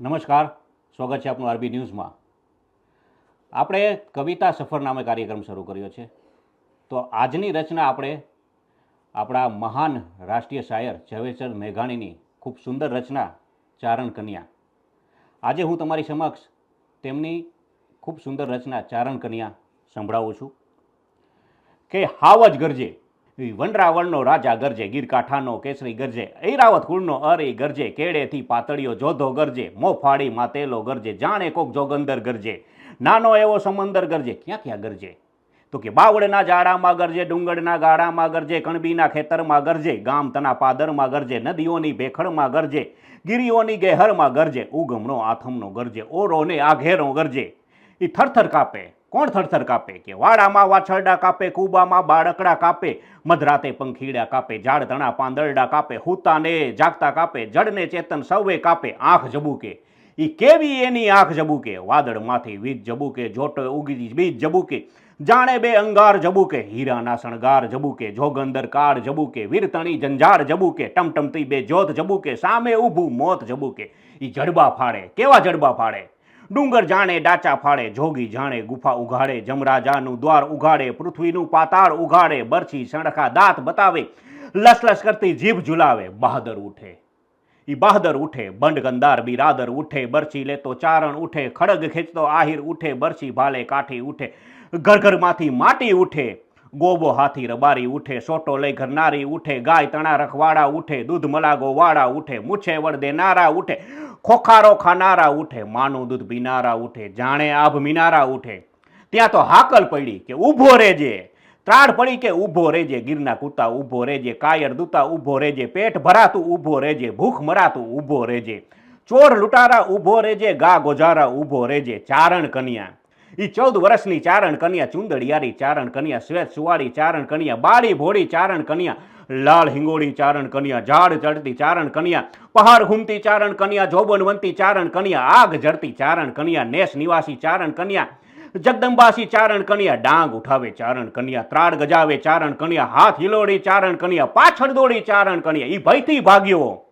નમસ્કાર, સ્વાગત છે આપનું આરબી ન્યૂઝમાં. આપણે કવિતા સફર નામે કાર્યક્રમ શરૂ કર્યો છે. તો આજની રચના આપણે આપણા મહાન રાષ્ટ્રીય શાયર ઝવેરચંદ મેઘાણીની ખૂબ સુંદર રચના ચારણ કન્યા. આજે હું તમારી સમક્ષ તેમની ખૂબ સુંદર રચના ચારણ કન્યા સંભળાવું છું કે હાવજ ગરજે વનરાવણનો રાજા ગરજે, ગીરકાંઠાનો કેસરી ગરજે, ઐરાવત કુળનો અરે ગરજે, કેળેથી પાતળીઓ જોધો ગરજે, મોફાળી માતેલો ગરજે, જાણે કોક જોગંદર ગરજે, નાનો એવો સમંદર ગરજે, ક્યાં ક્યાં ગરજે? તો કે બાવળના જાડામાં ગરજે ડુંગરના ગાડામાં ગરજે, કણબીના ખેતરમાં ગરજે, ગામ તના પાદરમાં ગરજે, નદીઓની ભેખડમાં ગરજે, ગીરીઓની ગેહરમાં ગરજે ઉગમણો આથમનો ગરજે, ઓરોને આઘેરો ગરજે એ થરથર કાપે. કોણ થરથર કાપે? કે વાડામાં વાછરડા કાપે, કૂબામાં બાળકડા કાપે, મધરાતે પંખીડા કાપે ઝાડ તણા પાંદરડા કાપે, હુતાને જાગતા કાપે જડને ચેતન સૌએ કાપે, આંખ જબુકે એ કેવી એની આંખ જબુકે વાદળમાંથી વીજ જબુકે જોટો ઉગી બીજ જબુકે જાણે બે અંગાર જબુકે હીરાના શણગાર જબુકે જોગંદર કાળ જબુકે વીરતણી જંજાર જબુકે ટમટમતી બે જોત જબુકે સામે ઊભું મોત જબુકે એ જડબા ફાડે. કેવા જડબા ફાડે? ડુંગર જાણે, ડાચા ફાળે, જોગી જાણે, ગુફા ઉઘાડે, જમરાજાનું દ્વાર ઉઘાડે, પૃથ્વીનું પાતાળ ઉઘાડે, બરછી સણખા દાંત બતાવે લસલસ કરતી જીભ ઝુલાવે, બહાદર ઉઠે. ઈ બહાદર ઉઠે, બંડ ગંદાર બિરાદર ઉઠે, બરછી લેતો ચારણ ઉઠે, ખડગ ખેંચતો આહિર ઉઠે, બરછી ભાલે કાઠી ઉઠે ઘર ઘરમાંથી માટી ઉઠે, ગોબો હાથી રબારી ઉઠે, સોટો લઈ ઘરનારી ઉઠે, ગાય તણા રખવાડા ઉઠે, દૂધ મલાગો વાળા ઉઠે, મૂછે વળ દેનારા ઉઠે ખોખારો ખાનારા ઉઠે, માનું દૂધ પીનારા ઉઠે, જાણે આભ મિનારા ઉઠે. ત્યાં તો હાકલ પડી કે ઊભો રેજે ત્રાડ પડી કે ઊભો રેજે ગીરના કૂતા ઊભો રેજે કાયર દૂતા ઊભો રેજે પેટ ભરાતું ઊભો રેજે ભૂખ મરાતું ઊભો રેજે ચોર લૂંટારા ઊભો રેજે ગા ગોજારા ઊભો રેજે ચારણ કન્યા. એ ચૌદ વર્ષની ચારણ કન્યા, ચુંદડિયારી ચારણ કન્યા, શ્વેત સુવાળી ચારણ કન્યા, બાળી ભોળી ચારણ કન્યા. લાલ હિંગોળી ચારણ કન્યા ઝાડ ચડતી ચારણ કન્યા પહાડ ઘૂમતી ચારણ કન્યા જોબન વંતી ચારણ કન્યા આગ જડતી ચારણ કન્યા નેસ નિવાસી ચારણ કન્યા જગદંબાસી ચારણ કન્યા ડાંગ ઉઠાવે ચારણ કન્યા ત્રાડ ગજાવે ચારણ કન્યા હાથ હિલોડી ચારણ કન્યા પાછળ દોડી ચારણ કન્યા ઈ ભયથી ભાગ્યો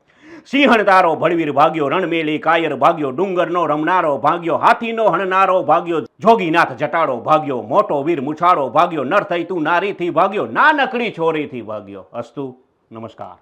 સિંહણ તારો ભળવીર ભાગ્યો, રણમેલી કાયર ભાગ્યો, ડુંગરનો રમનારો ભાગ્યો, હાથીનો હણનારો ભાગ્યો, જોગીનાથ જટાડો ભાગ્યો, મોટો વીર મુછાળો ભાગ્યો, નર થઈ તું નારીથી ભાગ્યો, નાનકડી છોરીથી ભાગ્યો. અસ્તુ, નમસ્કાર.